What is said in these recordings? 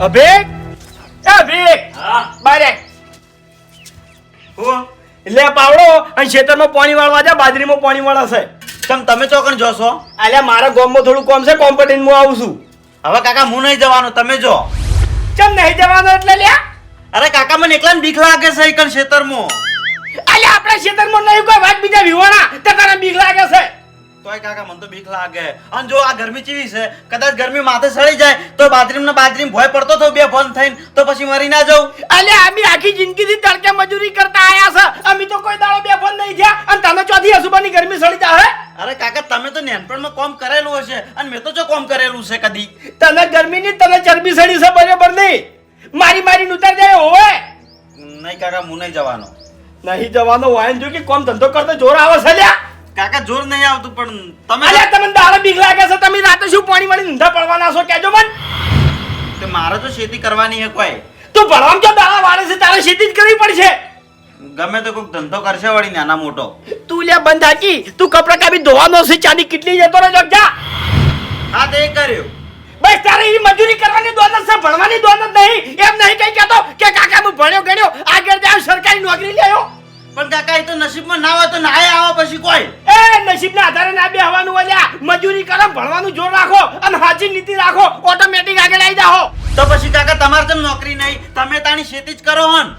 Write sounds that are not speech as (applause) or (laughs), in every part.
અભિક અભિક હા. બારે. હું. એટલે પાવડો અને ખેતરમાં પાણી વાળવા જા બાજરીમાં પાણી વાળા છે. તમ તમે ચોકન જોશો? અલ્યા મારા ગોમમાં થોડું કોમ છે કોમ્પિટિન હું આવું છું. હવે કાકા હું નહીં જવાનું તમે જો. ચમ નહીં જવાનો એટલે લ્યા? અરે કાકા મને એકલા બીક લાગે છે એકલ ખેતરમાં. અલ્યા આપણા ખેતરમાં નહીં કોઈ વાત બીજા વિવાણા તો તને બીક લાગે છે. તોય કાકા મને તો બીક લાગે. અને જો આ ગરમી ચીવી છે? કદાચ ગરમી માથે સડી જાય તો બાથરૂમ ને બાથરૂમ ભોય પડતો થો બે ફોન થઈને તો પછી મરી ના જાઉં અલ્યા અમે આખી જિંદગીથી તડકે મજૂરી કરતા આયા છે. અમે તો કોઈ દાડો બે ફોન નહીં થયા. અને તમે ચોથી અસુબાની ગરમી સળી જાય અરે કાકા તમે તો નાનપણમાં કોમ કરેલું હશે. અને મેં તો જો કોમ કરેલું છે કદી. તને ગરમી ની તને ચરબી સડી છે બરાબર નહીં. મારી મારી ઉતાર જાય હોવે. નહીં કાકા હું નહીં જવાનો. નહીં જવાનો હોય જો કે કોમ ધંધો કરતો જોર આવે છે લ્યા. કાકા જોર નહીં આવતું પણ તમે અલ્યા તમને દાડે બીક લાગે છે તમે રાતે શું પાણી વાળી ઊંધા પડવાના છો? કેજો મન. તે મારે તો ખેતી કરવાની હે કોઈ. તું ભણવામ કે દાડા વાળે છે? તારે ખેતી જ કરવી પડશે. ગમે તો કોઈક ધંધો કરશે વળી નાના મોટો. તું લ્યા બંધ હાકી. તું કપડા કાબી ધોવાનો છે ચાની કેટલી જતો રહે જા. હા તે કર્યો. બસ તારે એ મજૂરી કરવાની દોનત છે ભણવાની દોનત નહીં. એમ નહીં કઈ કહેતો કે કાકા હું ભણ્યો ગણ્યો આગળ જાવ સરકારી નોકરી લેયો પણ કાકા એ તો નસીબમાં ના હોય તો ના આવે પછી કોઈ. એ નસીબના આધારે ના બેહવાનું અલ્યા મજૂરી કરો ભણવાનું જોર રાખો અને હાજી નીતિ રાખો. ઓટોમેટિક આગળ આવી જાઓ. તો પછી કાકા તમારે તો નોકરી નહીં. તમે તાણી ખેતી જ કરો હોન.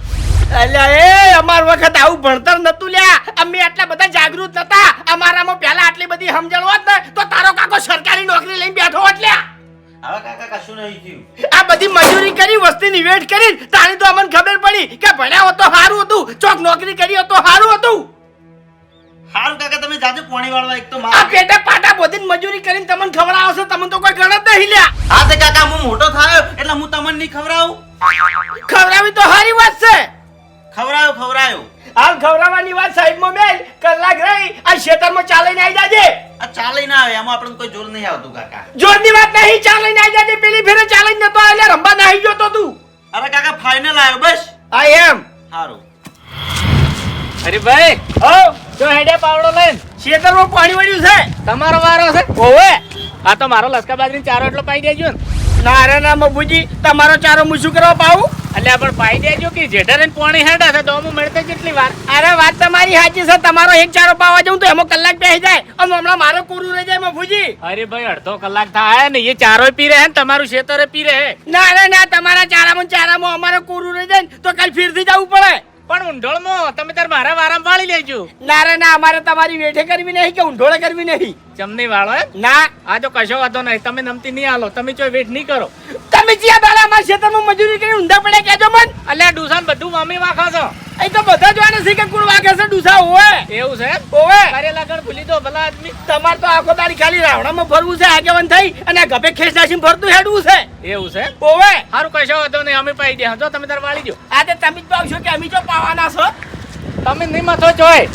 અલ્યા એ અમાર વખત આવું ભણતર નતું લ્યા. અમે આટલા બધા જાગૃત નતા. અમારામાં પહેલા આટલી બધી સમજણ હોત ને તો તારો કાકો કરી વેટ કરી તારી તો અમને ખબર પડી કે ભણ્યા હોત તો સારું હતું. ચોક નોકરી કરી હોત તો સારું હતું. હારું કાકા તમે જાજો પાણી વાળવા એક તો આ માર પેટે પાટા બોધીને મજૂરી કરીને તમને ખવડાવો છો તમને તો કોઈ ગણત નહીં લ્યા. હા તે કાકા હું મોટો થયો એટલે હું તમને નહીં ખવડાવું. ખવડાવી તો સારી વાત છે. ખવડાયો ખવરાયો. હાલ ખવરાવાની વાત સાઈડમાં મેલ કલાક રહી આ ખેતરમાં ચાલીને આવી જાજે. આ ચાલીને આવે એમાં આપણને કોઈ જોર નહીં આવતું કાકા. જોરની વાત નહીં ચાલીને આવી જાજે પેલી ફેરે ચાલીને નતો એટલે રંબા નાહી ગયો તો તું. અરે કાકા ફાઇનલ આવ્યો બસ. આ એમ. હારું. અરે ભાઈ હો. જો હેડે પાવડો લઈને. ખેતરમાં પાણી વળ્યું છે. તમારો વારો છે? ઓવે. આ તો મારો લસકા બાજરી ચારો એટલો પાઈ દેજો ને. ના રે ના મબુજી તમારો ચારો મુશું કરવા પાઉં? એટલે પણ પાઈ દેજો કે જેઠર પોણી હેડા છે તો હું મળતે કેટલી વાર. અરે વાત તમારી સાચી છે તમારો એક ચારો પાવા જવું તો એમાં કલાક બેસી જાય. અને હમણાં મારો કોરું રહી જાય મફુજી અરે ભાઈ અડધો કલાક થાય ને એ ચારો પી રહે ને તમારું ખેતરે પી રહે. ના ના ના તમારા ચારામાં ચારામાં અમારો કોરું રહી જાય ને તો કાલ ફીરથી જવું પડે. પણ ઊંઢોળમાં તમે તાર મારા વારામાં વાળી લેજો. ના રે ના અમારે તમારી વેઠે કરવી નહીં કે ઊંઢોળે કરવી નહીં. ચમની વાળો ના. આ તો કશો વાંધો નહીં તમે નમતી નહીં આલો તમે ચોય વેટ નહીં કરો. તમે જ્યાં દાડા અમારા ખેતરમાં મજૂરી કરી ઊંધા પડે કેજો મન. અલ્યા ડુસાન બધું મમ્મી વાખો છો. એ તો બધા જોવાને છે કે કુળ વાગે છે ડુસા હોય એવું છે? ઓવે કરેલા ગણ ભૂલી દો ભલા આદમી. તમાર તો આખો દાડી ખાલી રાવણામાં ફરવું છે આગેવાન થઈ અને ગભે ખેસ નાસીને ફરતું હેડવું છે. એવું છે? ઓવે સારું કશો હતો નહીં અમે પાઈ દે. જો તમે તાર વાળી દો. આ તે તમે જ પાવશો કે અમે જો પાવાના છો? તમે નહીં મથો ચોય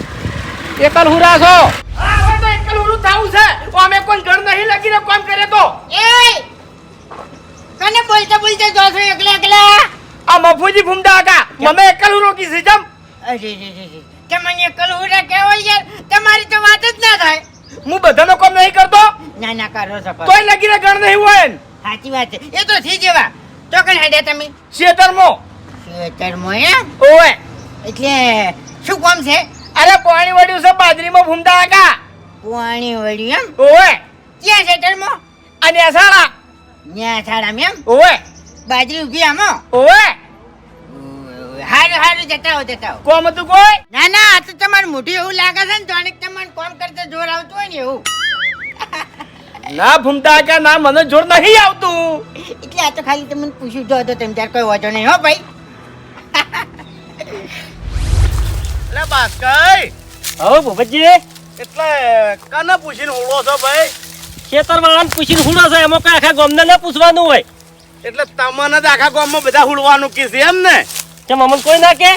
એકલ હુરા છો. આ તો એકલ ઉડું થાવું છે તો અમે કોઈ ઘર નહીં લગીને કામ કરે તો એય! કને બોલતા બોલતા જો છો એકલા એકલા. આ મફુજી ભૂમડા હતા. મમે એકલું રોકી છે જમ. અરે મને એકલું રે. કલહુરા યાર? તમારી તો વાત જ ના થાય. હું બધાનો કામ નહીં કરતો? ના ના કરો છો તોય લગી રે ગણ નહીં હોય સાચી વાત છે. એ તો થઈ જેવા. તો કઈ હેડે તમે? શેતરમો. શેતરમો એ ઓય એટલે શું કામ છે? અરે પાણી વળ્યું છે બાજરીમાં ભૂમડા હતા. પાણી વળ્યું એમ? ઓય ક્યાં ખેતરમાં અને અસાડા ન્યા થાળામાં એમ? ઓવે. બાજરી ઉગી આમાં ઓવે. હારું હારું જતા હો જતા હો કોમ હતું કોઈ? ના ના આ તો તમારું મોઢું એવું લાગે છે ને જાણે કે તમારે કામ કરતા જોર આવતું હોય ને એવું. ના ભૂમતા કે ના મને જોર નહીં આવતું. એટલે આ તો ખાલી તમને પૂછ્યું જો તો તમે ત્યારે કોઈ વાંધો નહીં હો ભાઈ. એટલે બાસ્કઈ હો ભૂપતજી. એટલે કને પૂછીને ઓળો છો ભાઈ? ખેતર વાળાને પૂછીને હુડો છે એમાં કઈ આખા ગામને ના પૂછવાનું હોય. એટલે તમને જ આખા ગામમાં બધા હુડવાનું કીધું એમ ને? કેમ અમને કોઈ ના કે?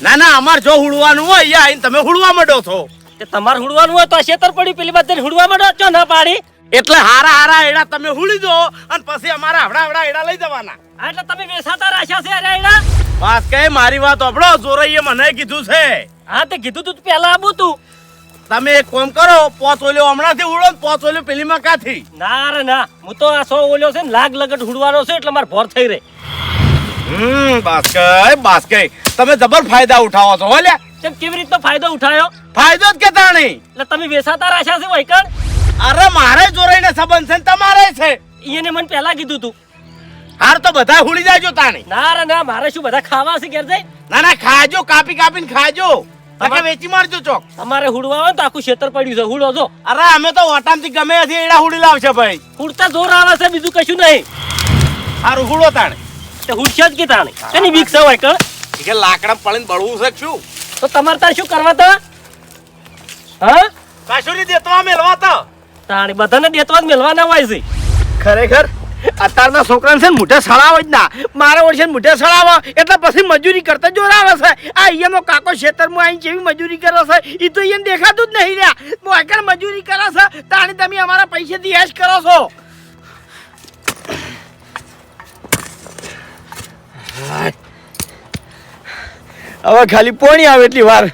ના ના અમાર જો હુડવાનું હોય અહીંયા આવીને તમે હુડવા માંડો છો. કે તમારે હુડવાનું હોય તો આ ખેતર પડી પેલી બાજુ હુડવા માંડો છો ના પાડી? એટલે હારા હારા એડા તમે હુડી દો અને પછી અમારા હવડા હવડા એડા લઈ જવાના. એટલે તમે વેસાતા રાખ્યા છે અરે એડા? બાસ્કઈ મારી વાત સાંભળો જોરઈએ મને કીધું છે. હા તે કીધું તું પહેલા આવું તું. તમે એક કામ કરો પોચ ઓલ્યો હમણાંથી ઉડો પોચ ઓલ્યો પેલી મકાથી ના રે ના. હું તો આ સો ઓલ્યો છે ને લાગ લગટ હુડવાનો છે એટલે મારે ભોર થઈ રહે. હમ બાસ્કે બાસ્કે તમે જબર ફાયદા ઉઠાવો છો ઓલે લ્યા. કેવી રીતનો ફાયદો ઉઠાયો? ફાયદો જ કે તાણી? એટલે તમે વેસાતા રાશા છે વૈકણ? અરે મારે જોરાઈને સંબંધ છે ને તમારે છે. એને મને પહેલા કીધું તું. હાર તો બધા હુડી જાજો તાણી. ના રે ના. મારે શું બધા ખાવા છે ઘેર જઈ? ના ના ખાજો કાપી કાપીને ખાજો. બાકી વેચી મારજો ચોક. અમારે હુડવા હોય ને તો આખું ક્ષેત્ર પડ્યું છે. હુડો જો. અરે અમે તો ઓટામથી ગમે હશે એડા હુડી લાવશે ભાઈ. હુડતા જોર આવે છે બીજું કશું નહીં. સારું હુડો તાણે. તે હુડશે જ કે તાણે? એની બીક સવાય વૈકણ ઈ કે લાકડા પડીને બળવું છે શું? તો તમારે તાર શું કરવા તો? હા? કશું નહીં દેતો મેલવા તો. તાણે બધાને દેતવા જ મેલવાના હોય છે. ખરેખર? અત્યારના છોકરાને છે ને સળાવે જ ના. મારા વર્ષે મોઢે સળાવો એટલે પછી મજૂરી કરતા જોરાવે છે. આ અહીંયાનો કાકો ખેતરમાં આવીને જેવી મજૂરી કરે છે. એ તો અહીંયા દેખાતું જ નહીં રહ્યા. મોકર મજૂરી કરે છે. તાણી તમે અમારા પૈસેથી એશ કરો છો. હવે ખાલી પોણી આવે એટલી વાર.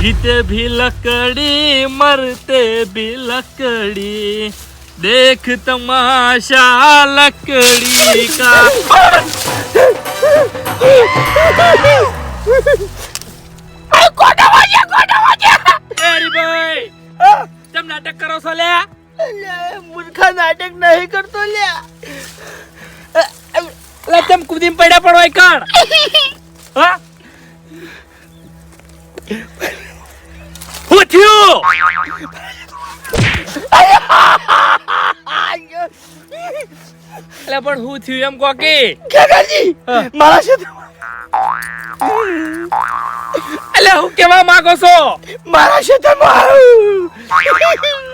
जीते भी लकड़ी मरते भी लकड़ी देख तमाशा लकड़ी का એરી ભાઈ કેમ નાટક કરો છો લે અલ્યા, મૂર્ખા નાટક નહીં કરતો લ્યા લે તેમ કુદીમ પડ્યા પડો હોય કણ? (laughs) હા? હું થયું? એટલે પણ હું થયું એમ કહો કે મારા શું એટલે હું કેવા માંગો છો? મારા ક્ષેત્રમાં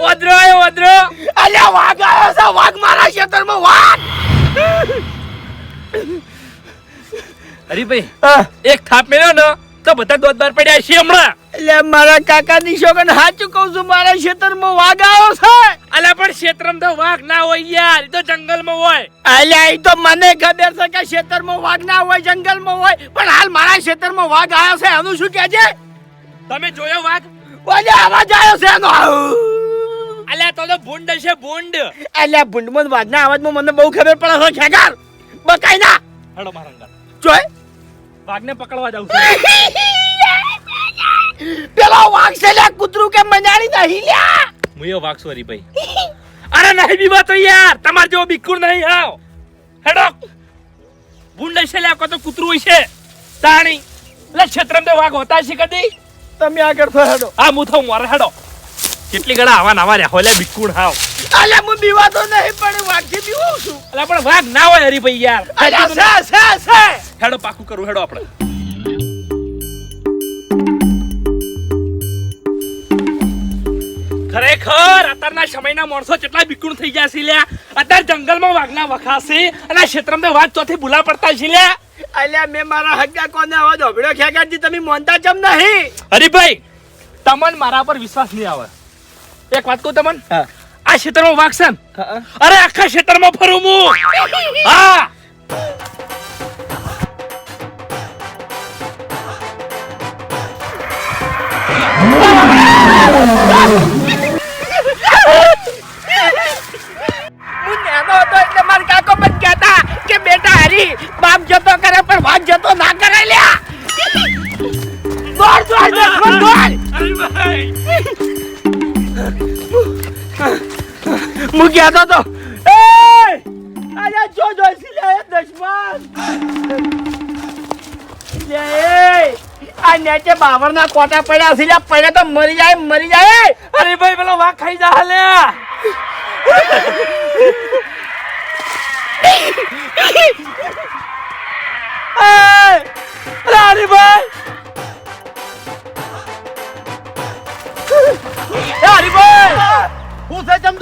ઓદરો આયો ઓદરો. અલ્યા વાઘ આવ્યો છે વાઘ મારા ક્ષેત્રમાં વાઘ! હરીભાઈ ભાઈ એક થાપ મેળ્યો ને તો બધા દોત બાર પડ્યા છે હમણાં. એટલે મારા કાકાની શોગન સાચું કહું છું મારા ક્ષેત્રમાં વાઘ આવ્યો છે. અલા પણ ક્ષેત્રમાં તો વાઘ ના હોય યાર એ તો જંગલમાં હોય. અલ્યા એ તો મને ખબર છે કે ક્ષેત્રમાં વાઘ ના હોય જંગલમાં હોય પણ હાલ મારા ક્ષેત્રમાં વાઘ આવ્યો છે એનું શું કહે છે તમે જોયો વાઘ? ઓલે અવાજ આવ્યો છે એનો. અલ્યા તો તો ભૂંડ છે ભૂંડ. અલ્યા ભૂંડમાં વાઘના અવાજમાં મને બહુ ખબર પડે છે ખેગાર. બકાઈ ના હેડો મારા જોય વાઘને પકડવા જાઉં છું. પેલો વાઘ છે લે કૂતરું કે મજાડી નહીં લ્યા? મુયો વાઘ સોરી ભાઈ. અરે નહીં બીવા તો યાર તમાર જેવો બિકુર નહીં આવ. હેડો. ભૂંડ છે લ્યા તો કૂતરું હોય છે. તાણી. લે ક્ષેત્રમાં તો વાઘ હોતા છે કદી? તમે આગળ ફહેડો આ હું તો મોરે હેડો. કેટલી ગળા આવા નાવા રહ્યા હોલે બિકુર હાવ. અલ્યા હું બીવાતો નહીં પણ વાઘથી બીવું છું. અલા પણ વાઘ ના હોય હરીભાઈ યાર. અલ્યા સે સે સે હેડો પાકું કરું હેડો આપણે. ખરેખર અત્યારના સમયના માણસો કેટલા બિકુણ થઈ ગયા છે લ્યા. અત્યારે જંગલમાં વાઘના વખાશે અને આ ક્ષેત્રમાં વાઘ ચોથી ભૂલા પડતા છે લ્યા. અલ્યા મેં મારા હગ્ગા કોને અવાજ ઓભળ્યો ખેગારજી તમે મોનતા ચમ નહીં? હરીભાઈ તમને મારા પર વિશ્વાસ નહીં આવે. એક વાત કહું તમને? હા. આ ક્ષેત્રમાં વાઘ છે અરે આખા ક્ષેત્રમાં ફરું હું. (laughs) હા. હું કહેતો તો એ અલ્યા જો જોઈસી લે દશમન લે એ, આ નેચે બાવરના કોટા પડ્યા છે લે પડ્યા તો મરી જાય મરી જાય અરે ભાઈ પેલો વાઘ ખાઈ જા લે અરે ભાઈ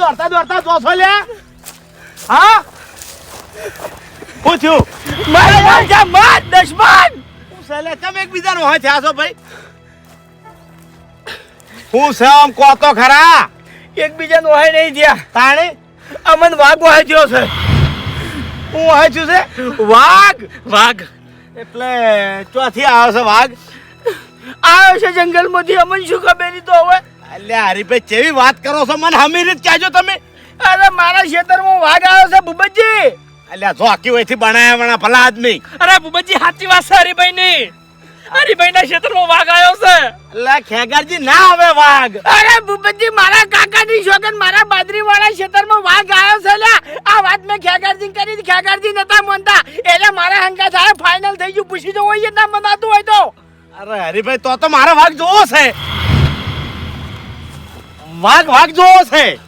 દોડતા દોડતા જોશો લે. હા? પૂછ્યું. થયું મારે છે મત દશમન! હું છે લે, તમે એકબીજાનો હોય થયા છો ભાઈ. હું છે આમ કહો તો ખરા? એકબીજાનું હોય નહીં જ્યાં. તાણે? અમન વાઘ હોય થયો છે. હું હોય છું? છે વાઘ વાઘ. એટલે ચોથી આવે છે વાઘ. આવ્યો છે જંગલમાંથી, અમન શું ખબર? તો હવે અલ્યા હરીભાઈ કેવી વાત કરો છો? મને હમી રીત કહેજો તમે. અરે મારા ખેતરમાં વાઘ આવ્યો છે ભૂપતજી. અલ્યા જો આખી વયથી બનાયા વણા ભલા આદમી. અરે ભૂપતજી સાચી વાત છે હરીભાઈ ની હરીભાઈ ના ક્ષેત્રમાં વાઘ આવ્યો છે. અલ્યા ખેગારજી ના આવે વાઘ. અરે ભૂપતજી મારા કાકાની શોગન મારા બાદરી વાળા ખેતરમાં વાઘ આવ્યો છે લ્યા. આ વાત મેં ખેગારજી કરી. ખેગારજી નતા માનતા. એટલે મારા હંગા થાય ફાઇનલ થઈ ગયું. પૂછી જવું હોય ના મનાતું હોય તો. અરે હરીભાઈ તો તો મારો વાઘ જોવો છે. વાઘ વાઘ જોવો છે.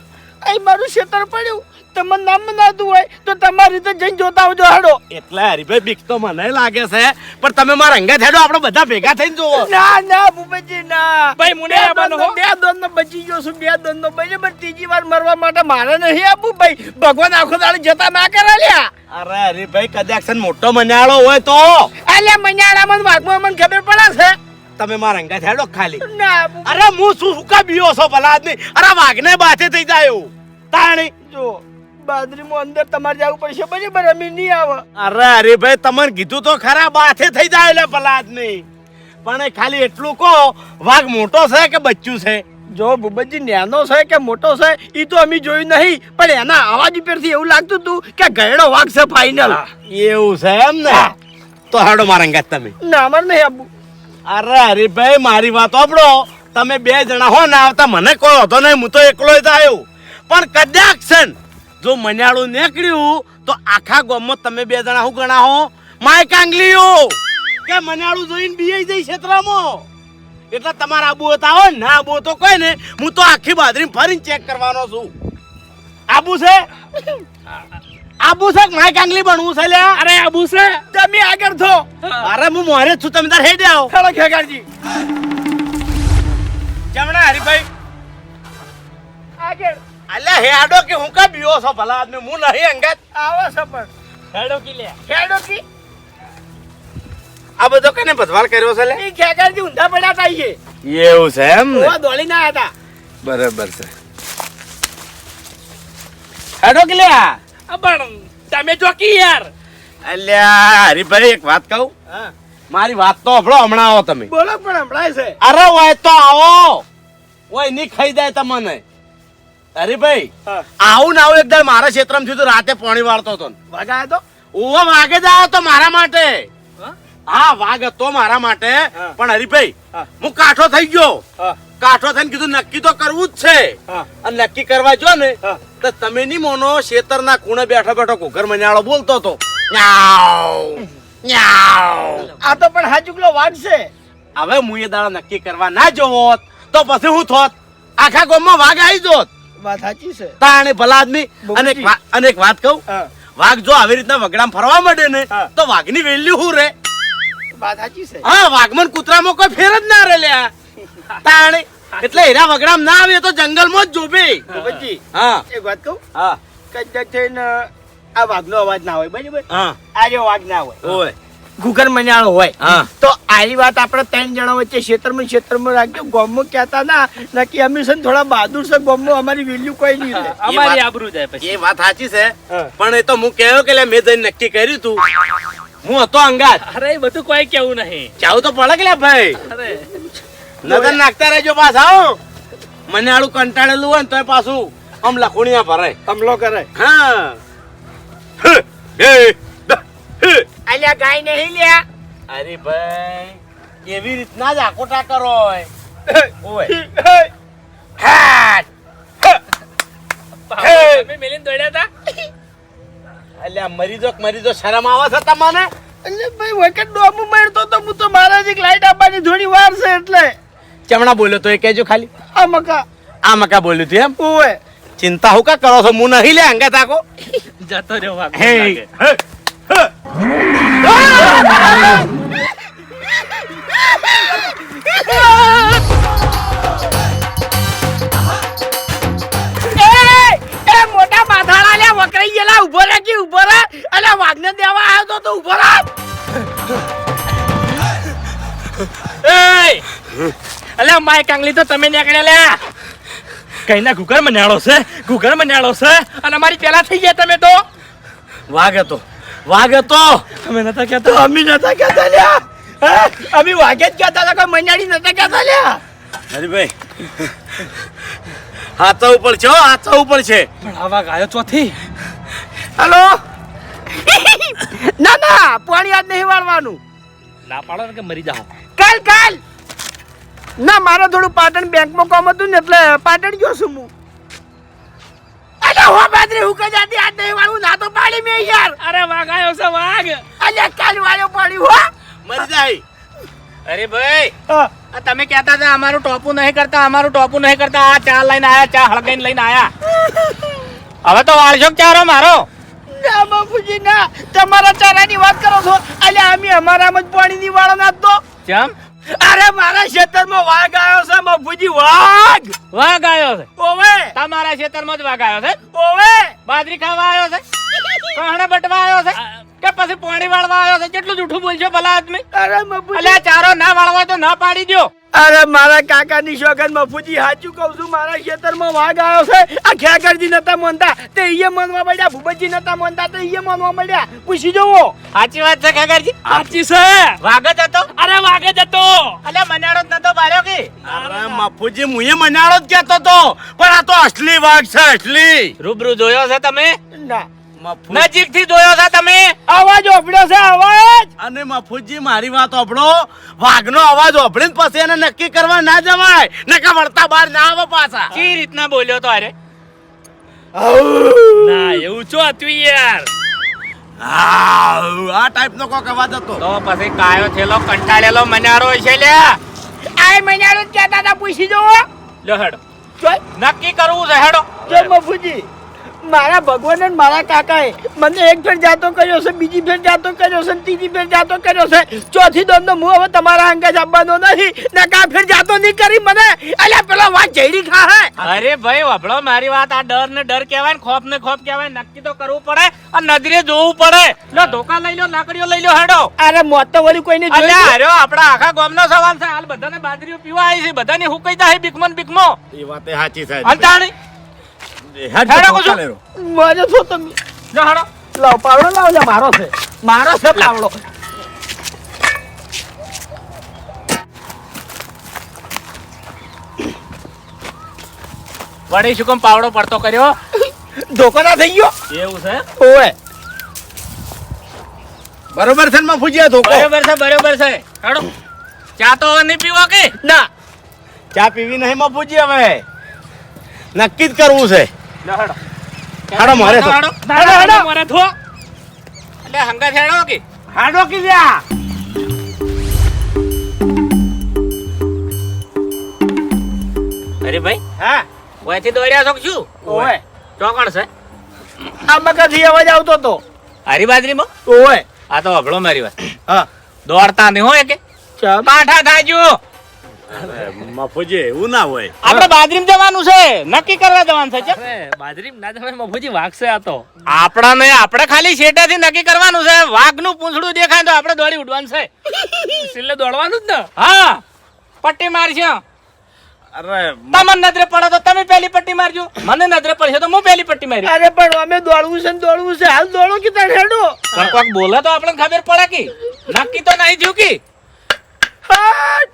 અહીં મારું ખેતર પડ્યું. તમને નામ મનાતું હોય તો તમારી રીતે જઈને જોતા આવજો હાડો એટલે હરીભાઈ બીક તો મને લાગે છે પણ તમે મારા અંગે થેડો આપણે બધા ભેગા થઈને જોવો ના ના ભૂપેજી ના. ભાઈ, મુને આવવાનો હો. બે દોન નો બચી ગયો છું બે દોન નો બચી પણ ત્રીજી વાર મરવા માટે મારે નહીં આપું ભાઈ. ભગવાન આખો દાડો જતા ના કરે લ્યા. અરે હરીભાઈ કદાચ મોટો મનાળો હોય તો. અલ્યા મન્યાળામાં ને વાઘમાં મને ખબર પડે છે. તમે મારા અંગત હેડો ખાલી. અરે હું શું સુકા બીયો છો ભલા આદમી? અરે વાઘને બાથે થઈ જાય એવું. તાણી. જો બાદરીમાં અંદર તમારે જવું પડશે બરાબર? અમે નહીં આવે. અરે અરે ભાઈ તમને કીધું તો ખરા બાથે થઈ જાય એટલે ભલા આદમી. પણ ખાલી એટલું કહો વાઘ મોટો છે કે બચ્ચું છે? જો ભૂપતજી નેનો છે કે મોટો છે એ તો અમે જોયું નહીં પણ એના અવાજ ઉપરથી એવું લાગતું હતું કે ગયડો વાઘ છે ફાઇનલ એવું છે એમ ને? તો હાડો મારા અંગત તમે. ના અમારે નહીં આપવું અરે હરીભાઈ મારી વાત આપડો તમે બે જણા હો ના આવતા મને કોઈ હતો નહીં હું તો એકલો જ આવ્યો. પણ કદાચ છે જો મન્યાળું નીકળ્યું તો આખા ગામમાં તમે બે જણા હું ગણા હો? માય કાંગલીઓ કે મન્યાળું જોઈને બીએ જઈ ક્ષેત્રમાં એટલે તમારા આબુ હતા હોય ના આબુ તો કોઈ ને હું તો આખી બાદરી ફરીને ચેક કરવાનો છું. આબુ છે? (coughs) આબુ છે માય કાંગલી બનવું છે લ્યા. અરે આબુ છે તમે આગળ થો. અરે હું મોરે છું તમે તાર હેડે આવો. ખેડો ખેગારજી. જમણા હરીભાઈ આગળ. અલ્યા હેડો કે હું કા બીયો છો ભલા આદમી? હું નહીં અંગત. આવો છો પણ. હેડો કી લે. ખેડો કી. આ બધો કને ભદવાળ કર્યો છે લે? એ ખેગારજી ઊંધા પડ્યા હતા એવું છે એમ ઓવા દોડી ના હતા. બરાબર છે. હેડો કે લે આ. પણ તમે જો કી યાર. અલ્યા હરીભાઈ એક વાત કહું? હા. મારી વાત તો હમણાં હમણાં આવો તમે. બોલો પણ હમણાં છે? અરે હોય તો આવો. હોયની ખાઈ જાય તમને. હરીભાઈ આવું ને આવું એકદમ મારા ક્ષેત્રમાં થયું રાતે પાણી વાળતો હતો. વાઘ તો? ઓવા વાગે જ આવ્યો તો મારા માટે. હા? વાઘ હતો મારા માટે. પણ હરીભાઈ હું. કાઠો થઈ ગયો. કાઠો થઈને કીધું નક્કી તો કરવું જ છે. અને નક્કી કરવા જો ને તો તમે ની મોનો શેતરના ખૂણે બેઠો બેઠો કુકર મજાળો બોલતો હતો. આ તો પણ હાચુકલો વાઘ છે. હવે હું એ દાડા નક્કી કરવા ના જોવો હોત, તો પછી હું થોત? આખા ગામમાં વાઘ આવી જોત. વાત સાચી છે. તાણે ભલા આદમી. અને અને એક વાત કહું. વાઘ જો આવી રીતના વગડામ ફરવા માંડે ને તો વાઘની વેલ્યુ શું રે? વાત સાચી છે? હા વાઘમન કૂતરામાં કોઈ ફેર જ ના રે લ્યા તાણે એટલે હીરા વગડામ ના આવે તો જંગલમાં જ જોબે હા. એક વાત કહું? હા. કદાચ થઈને આ વાઘનો અવાજ ના હોય બરાબર? હા. આજે વાઘ ના હોય. હોય. ગુગર મન્યાળો હોય. તો આરી વાત આપણે ત્રણ જણા વચ્ચે ક્ષેત્રમાં ક્ષેત્રમાં રાખજો. ગોમો કહેતા ના નક્કી અમે છે થોડા બહાદુર છે ગોમો અમારી વેલ્યુ કોઈ નહીં અમારી આબરૂ જાય પછી. એ વાત સાચી છે. પણ એ તો હું કહ્યો કે લે મેં જઈને નક્કી કર્યું તું. હું હતો અંગાત. અરે બધું કોઈ કેવું નહીં. ચાવું તો પડે કે લે ભાઈ? અરે. નજર નાખતા રહેજો પાછા મને આડું કંટાળેલું હોય ને તોય પાછું આમ લખુણિયા ભરાય. હમલો કરે. હા. અલ્યા ગાય નહીં લ્યા. અરે ભાઈ એવી રીતના જ આકોટા કરો હોય. ઓય. હા તમે દોડ્યા હતા અલ્યા મરી જો મરી જો શરમ આવે છે તમને એટલે ભાઈ વખત ડોમું મળતો તો હું તો મારા જ લાઈટ આપવાની થોડી વાર છે એટલે ચમણા બોલ્યો તો એ કહેજો ખાલી આ મકા આ મકા બોલ્યું તું એમ ઓવે ચિંતા હું કા કરો છો હું નહીં લે અંગે તાકો જતો રહ્યો વાઘ હે લાગે. વકરાઈ ગયેલા ઊભો રે કે ઊભો રે? અલે વાઘને દેવા આવ્યો તો તું ઊભો રે. એ અલ્યા માય કાંગલી તો તમે નીકળ્યા લ્યા કઈના ઘુઘર મનાળો છે? ઘુઘર મનાળો છે? અને અમારી પેલા થઈ ગયા તમે તો. વાઘ હતો. વાઘ હતો. અમે નતા કહેતા. અમે નતા કહેતા લ્યા. હે? અમે વાઘે જ કહેતા હતા કોઈ મૈયાડી નતા કહેતા લ્યા. હરીભાઈ હાથો ઉપર છે હો, હાથો ઉપર છે. પણ આવા ગાયો ચોથી? હલો? ના ના પાણી આજ નહીં વાળવાનું. ના પાડો કે મરી જાઓ. કાલ કાલ. ના મારે થોડું પાટણ બેંકમાં કામ હતું ને એટલે પાટણ ગયો છું હું. અરે હો બાદરી હું કઈ જાતી આજ નહીં વાળું? ના તો પાડી મેં યાર. અરે વાગાયો છે વાઘ. અલે કાલ વાળ્યો પાડી હો. મરી જાય. અરે ભાઈ. તમે કહેતા હતા અમારું ટોપું નહીં કરતા અમારું ટોપું નહીં કરતા આ ચા લઈને આયા ચા હળગાઈને લઈને આયા. હવે તો વાળશો ચારો મારો. ના બાપુજી ના. તમારા ચારાની વાત કરો છો. એટલે અમે અમારામાં જ પાણીની વાળો નાખતો કેમ અરે મારા ખેતરમાં વાઘ આવ્યો છે બાપુજી વાઘ! વાઘ આવ્યો છે? ઓવે! તમારા ખેતરમાં જ વાઘ આવ્યો છે? ઓવે! બાજરી ખાવા આવ્યો છે? કહણે બટવા આવ્યો છે? કે પછી પાણી વાળવા આવ્યો છે? કેટલું જૂઠું બોલશો ભલા આદમી? અરે મફુજી. અલ્યા ચારો ના વાળવા તો ના પાડી દ્યો. અરે મારા કાકાની શોખન મફુજી સાચું કહું છું મારા ખેતરમાં વાઘ આવ્યો છે. આ ખેકરજી નતા માનતા. તે ઈએ માનવા મળ્યા ભૂપતજી નતા માનતા તે ઈએ માનવા પડ્યા પૂછી જોવો. સાચી વાત છે ખેકરજી સાચી છે. વાઘ જ હતો? અરે વાઘ જ હતો. અલ્યા મનાડો જ નતો માર્યો કે? અરે મફુજી મુએ મનાળો જ કહેતો તો. પણ આ તો અસલી વાઘ છે અસલી. રૂબરૂ જોયો છે તમે? ના. નજીકથી જોયો છે તમે? અવાજ ઓપડ્યો છે અવાજ? અને મફુજી મારી વાત ઓભળો. વાઘનો અવાજ ઓભળીને પછી એને નક્કી કરવા ના જવાય. નકા વળતા બહાર ના આવે પાછા. કઈ રીતના બોલ્યો તો અરે ના એવું છો હતું યાર? આ આ ટાઈપનો કોક અવાજ હતો. તો પછી કાયો થેલો કંટાળેલો મનારો છે લ્યા આ મહિનાનો જ કહેતા હતા પૂછી જોવો. લ્યો હેડો. નક્કી કરવું છે હેડો. જો મફુજી. મારા ભગવાન અને મારા કાકાએ મને એક ફેર જાતો કર્યો છે બીજી ફેર જાતો કર્યો છે ત્રીજી ફેર જાતો કર્યો છે. ચોથી દોમનો હું હવે તમારા અંગે જ નથી. ને કા ફેર જાતો નહીં કરી મને? અલ્યા પેલા વાત જઈડી ખા હે અરે ભાઈ વાપડો મારી વાત આ ડર ને ડર કહેવાય ને ખોફ ને ખોફ કહેવાય. નક્કી તો કરવું પડે અને નજરે જોવું પડે. લો ધોકા લઈ લો લાકડીઓ લઈ લો હેડો. અરે મોત તો વળી કોઈને જોઈ. હાર્યો આપણા આખા ગામનો સવાલ છે. હાલ બધાને બાજરીઓ પીવા આવી છે. બધાને હુકાઈ જાય બીકમન બીકમો એ વાત સાચી છે અંતાણી હેડ હેડો તો કુછું. ચાલે છો તમે જો હેડો લાવ પાવડો લાવ લે મારો છે. મારો છે પાવડો. વળી શું કેમ પાવડો પડતો કર્યો? ધોકો ના થઈ ગયો? એવું છે? ઓય બરોબર છે માં ફૂજ્યા ધોકો. બરોબર છે બરોબર છે. હેડો. ચા તો નહીં પીવો કે? ના. ચા પીવી નહીં માં ફૂજી હવે. નક્કી જ કરવું છે. હેડો. હેડો મારે તો. હેડો હેડો, હેડો. મારે થો એટલે હંગા હેડો કે? હાડો કી લ્યા. અરે ભાઈ હા. ઓયથી દોડ્યા છો કે શું? ઓય. ચોકણ છે? આ મગજથી અવાજ આવતો તો. હારી બાજરીમાં? ઓય. આ તો હભળો મારી વાત. હા. દોડતા નહીં હોય કે પાઠા થાજો. મફુજી એવું ના હોય. આપણે બાદરીમ જવાનું છે. નક્કી કરવા જવાનું છે બાદરીમ બાજરી ના જવાય મફુજી વાગશે આ તો. આપણાને આપણે ખાલી શેટાથી નક્કી કરવાનું છે. વાઘનું પૂંછડું દેખાય તો આપણે દોડી ઉડવાનું છે. છેલ્લે દોડવાનું જ ને? હા પટ્ટી મારશે. અરે તમને નજરે પડે તો તમે પહેલી પટ્ટી મારજો. મને નજરે પડશે તો હું પહેલી પટ્ટી મારી અરે પણ અમે દોડવું છે ને દોડવું છે. હાલ દોડો કે તને હેડો? પણ કોક બોલે તો આપણને ખબર પડે કે? નક્કી તો નહીં થયું કે? હાટ!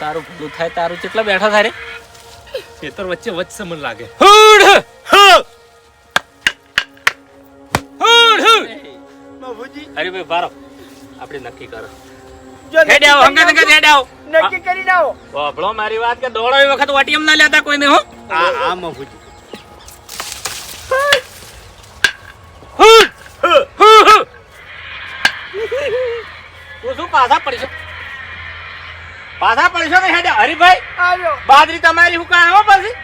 તારું ભલું થાય તારું કેટલા બેઠા થાય રે? ખેતર વચ્ચે વચ્ચે મને લાગે. હરે ભાઈ બારો આપણે નક્કી કરો. હેડ આવો હંગા હંગા હેડ આવો. નક્કી કરી આવો વાપરો મારી વાત કે દોડો એ વખત વાટીએમ ના લેતા કોઈને હો? આ આ મફુજી શું પાછા પડશો? પાછા પડશો ને હેડ? હરીભાઈ બાજરી તમારી હું હો પછી?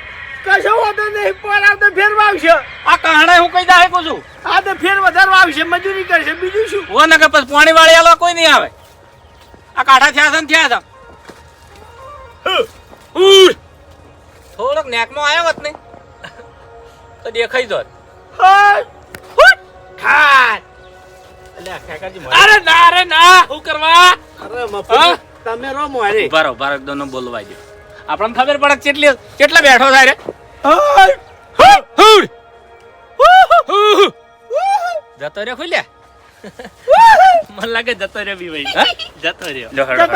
કશો વાંધો નહીં પર તો ફેર વાવશે આ કાણા હું કઈ દાહે કહું છું? આ તો ફેર વધારે વાવશે મજૂરી કરશે બીજું શું? ને કે પછી પાણી વાળી આલો કોઈ નહીં આવે. આ કાઢા થયા છે ને થયા છે. થોડોક નેકમાં આવ્યો હોત ને તો દેખાઈ જોત. હા અરે ના અરે ના શું કરવા? અરે તમે રો મોરે ઉભારો ઉભારો એકદમ બોલવા દો આપણને ખબર પડે કેટલી કેટલા બેઠો થાય રે! જતો રે ખુલ્યા? મને લાગે જતો રહ્યો બી ભાઈ. જતો રહ્યો. લો, હેડો,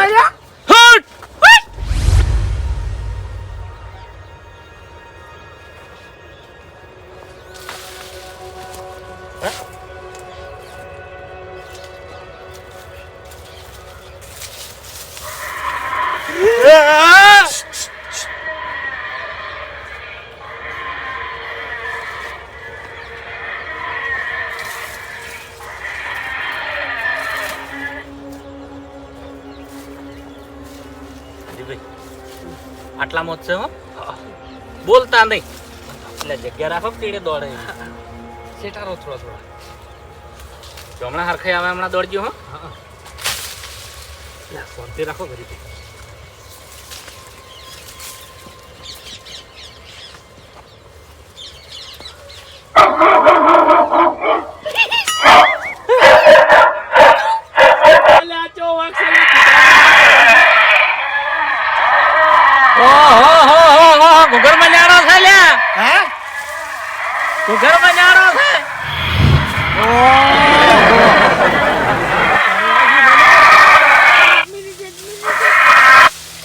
હરીભાઈ, આટલામાં જ છે બોલતા નહીં. એટલે જગ્યા રાખો કીડે દોડે. સેટારો થોડા થોડા. હમણાં હરખાઈ આવે હમણાં દોડજો હા. ફોન રાખો ગરીબ ઓહો હો હો હો ઘુઘર મજાડો છે લ્યા હા ઘુઘર મજાડો છે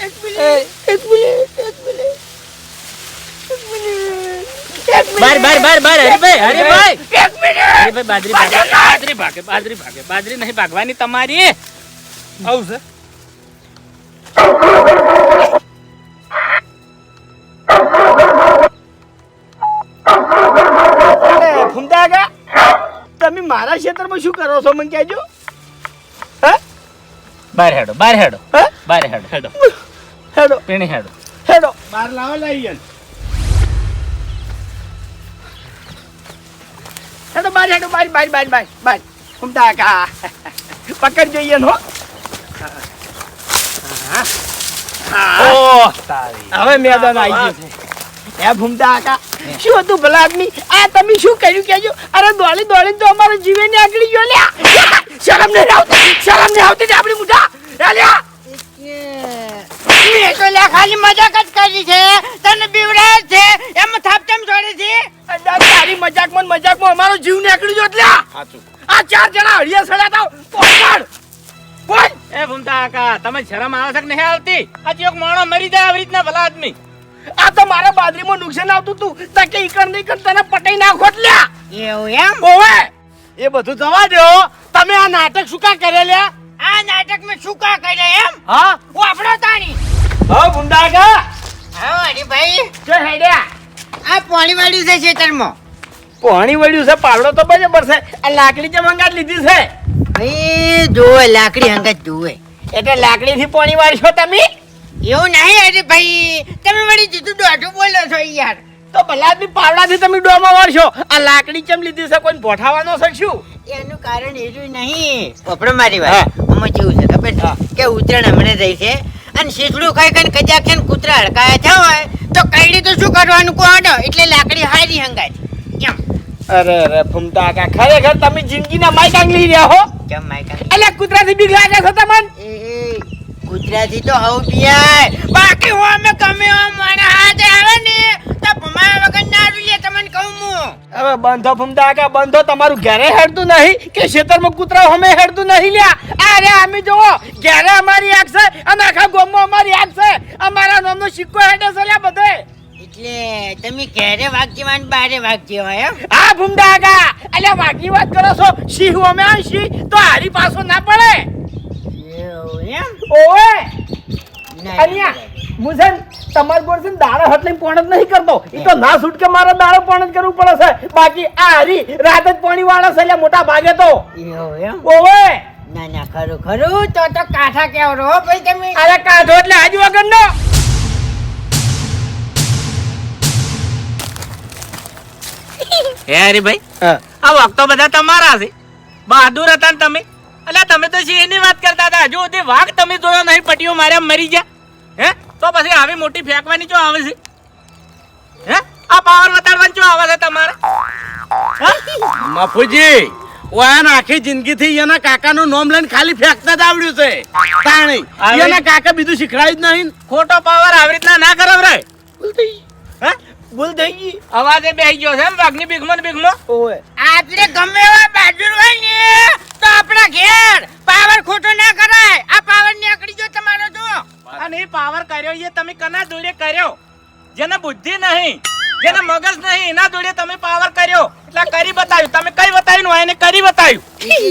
એક મિનિટ એક મિનિટ એક મિનિટ એક મિનિટ એક મિનિટ બાર બાર બાર બાર. હરીભાઈ હરીભાઈ એક મિનિટ. હરીભાઈ બાદરી ભાગે. બાદરી ભાગે. બાદરી ભાગે બાદરી નહીં ભાગવાની તમારી. આવું છે? તમે મારા ક્ષેત્રમાં શું કરો છો મને કહેજો. બાર હેડો બાર હેડો. હે? બાર હેડો હેડો. હેડો. પીણી હેડો. હેડો. બાર લાવો લઈ હેડો બાર હેડો બાર બાર બાર બાર બાર. ફૂમતાગા પકડ જોઈએ નો ઓ. હવે મેદાન આવી ગયું. છે એ ભૂમતા કાકા શું હતું ભલા આદમી આ તમે શું કર્યું કેજો અરે દોડી દોડી તો અમારો જીવે ને આગળી ગયો લ્યા. શરમ ને રાવ શરમ ને આપણી મુઠા એ લ્યા મેં તો લ્યા ખાલી મજાક જ કરી છે તને બીવડાય છે એમ થાપચમ છોડી છે અલ્યા, તારી મજાકમાં ને મજાકમાં અમારો જીવ ને આગળી ગયો લ્યા સાચું આ ચાર જણા હળિયા સડ્યા તાવ પકડ બોલ એ ભૂમતા કાકા તમે શરમ આવે છે કે નહીં આવતી? આ એક માણો મરી જાય આવી રીતના ભલા આદમી. આ તો મારા બાદરીમાં નુકસાન આવતું તું તકે ઈકણ નહીં કર તને પટાઈ નાખો લ્યા એવું એમ? ઓવે એ બધું જવા દો. તમે આ નાટક શું કા કરેલ્યા આ નાટક મેં શું કા કરે એમ? હા? વાપરો તાણી. હો કાકા હા ભાઈ જો હેડ્યા આ પાણી વાળ્યું છે ખેતરમાં. પાણી વળ્યું છે પાવડો તો બરાબર છે. આ લાકડી જે મંગાત લીધી છે. ભાઈ જોવે લાકડી હંગત જોવે એટલે લાકડી થી પાણી વાળશો તમે? એવું નહીં અરે ભાઈ તમે વળી જીતું દોઢું બોલો છો યાર. તો ભલા બી પાવડા થી તમે ડોમાં વાળશો. આ લાકડી કેમ લીધી છે કોઈ ભોઠાવાનો છે શું? એનું કારણ એટલું નહીં. પપડો મારી વાત. આમાં જેવું છે ખબર કે ઉત્તરાયણ હમણાં રહી છે અને શીખડું ખાઈ ખાઈને કજા છે કૂતરા હડકાયા થયા હોય તો કઈડી તો શું કરવાનું કોડો એટલે લાકડી હારી હંગાય. અરે અરે ફૂમતા કા ખરેખર તમે જિંદગીના માઈક આંગલી રહ્યા હો? કેમ માયકા એટલે કૂતરાથી બીક લાગે છે તમને? એ, તો હવ પિયાય બાકી હું અમે ગમે હો મને હાથે આવે ને તો ભમાયા વગર ના રૂલીએ તમને કહું હું. હવે બંધો ફમદા કે બંધો તમારું ઘરે હેડતું નહીં કે ખેતરમાં કૂતરા હમે હેડતું નહીં લ્યા? અરે અમે જોવો ઘરે અમારી આગ છે અને આખા ગામમાં અમારી આગ છે. અમારા નામનો સિક્કો હેડે છે લ્યા બધે. એટલે તમે ક્યારે વાઘ ને બારે વાઘ હોય એમ? હા ભૂમડા અલ્યા વાઘની વાત કરો છો? સિંહ અમે આ સિંહ તો હારી પાછો ના પડે. એમ? ઓવે અન્યા મુઝન તમાર ગોળ છે ને દાડો હટ લઈને પોણ જ નહીં કરતો. એ તો ના છૂટકે મારા દાડો પોણ જ કરવું પડે છે. બાકી આ હરી રાત જ પાણી વાળા છે એટલે મોટા ભાગે તો. ઓવે! ના ના ખરું ખરું. તો તો કાંઠા કેવો રો ભાઈ તમે. અરે કાઠો એટલે આજ વગરનો. હે હરી ભાઈ આ વખતો બધા તમારા છે. બહાદુર હતા ને તમે? અલ્યા તમે તો એની વાત કરતા હતા હજુ સુધી વાઘ તમે જોયો નહીં પટીઓ માર્યા મરી ગયા. હે? તો પછી આવી મોટી ફેંકવાની ચો આવે છે? હે? આ પાવર વતાડવાની ચો આવે છે તમારે? મફુજી ઓયાને આખી જિંદગીથી એના કાકાનું નામ લઈને ખાલી ફેંકતા જ આવડ્યું છે. તાણી એના કાકા બીજું શીખડાયું જ નહીં. ખોટો પાવર આવી રીતના ના કરો રે. હે? ભૂલ થઈ ગઈ. અવાજે બેહી ગયો છે એમ વાઘની બીગમો ને બીગમો આજે ગમે એવા બાજુ હોય ને તો આપણા ઘેર પાવર ખોટો ના કરાય. આ પાવર નીકળી જો તમારો જો. અને એ પાવર કર્યો એ તમે કના દોડે કર્યો? જેને બુદ્ધિ નહીં જેને મગજ નહીં એના દોડે તમે પાવર કર્યો. એટલે કરી બતાવ્યું. તમે કઈ બતાવ્યું? હોય એને કરી બતાવ્યું.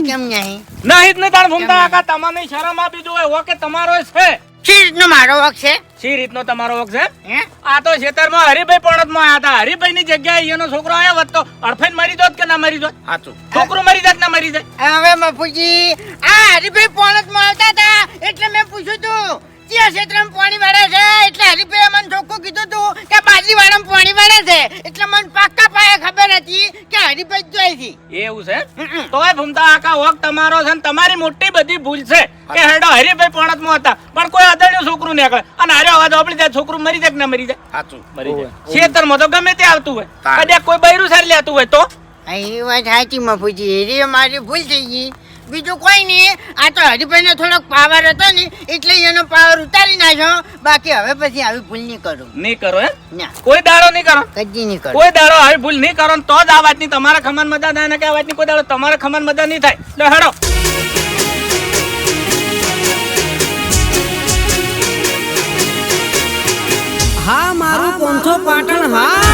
કેમ નહીં? નહીં જ નહીં તાણ ભૂમતા આકા તમને શરમ આપી દો હોય કે તમારો છે. ચીજ રીતનો મારો વખ છે. સી રીતનો તમારો વખ છે? હે? આ તો ખેતરમાં હરિભાઈ પણતમાં આયા હતા. હરિભાઈ ની જગ્યાએ એનો છોકરો આવ્યો હોત તો અડફાઈને મરી જોત કે ના મરી જોત? સાચું છોકરો મરી જાત ના મરી જાય? હવે મફુજી આ હરીભાઈ માં આવતા હતા એટલે મેં પૂછ્યું તું ક્યાં ક્ષેત્રમાં પાણી વાળે છે. એટલે હરીભાઈ મને ચોખ્ખું કીધું તું કે બાજરી વાળામાં પાણી વાળે છે. એટલે મને પાક્કા પાયે ખબર હતી કે હરીભાઈ જોઈ હતી એવું છે? તોય ભૂમતા આખા વખ તમારો છે ને તમારી મોટી બધી ભૂલ છે. કે હેડો હરિભાઈ પણતમાં હતા. પણ કોઈ અદણ્યું છોકરું નીકળે અને હારે અવાજ ઓપડી જાય છોકરું મરી જાય કે ના મરી જાય? સાચું. મરી જાય. ખેતરમાં તો ગમે તે આવતું હોય. કદાચ કોઈ બૈરું સારી લેતું હોય તો? અહીં વાત સાચી મફુજી. એ મારી ભૂલ થઈ ગઈ. બીજું કોઈ નહીં. આ તો હરિભાઈને થોડોક પાવર હતો ને એટલે એનો પાવર ઉતારી નાખ્યો. બાકી હવે પછી આવી ભૂલ નહીં કરું. નહીં કરો હે ના. કોઈ દાડો નહીં કરો. કદી નહીં કરો. કોઈ દાડો આવી ભૂલ નહીં કરો ને તો જ આ વાતની તમારા ખમન મજા થાય ને કે આ વાતની કોઈ દાડો તમારા ખમાન મજા નહીં થાય. તો હેડો. હા મારું પોંથો પાટણ હા.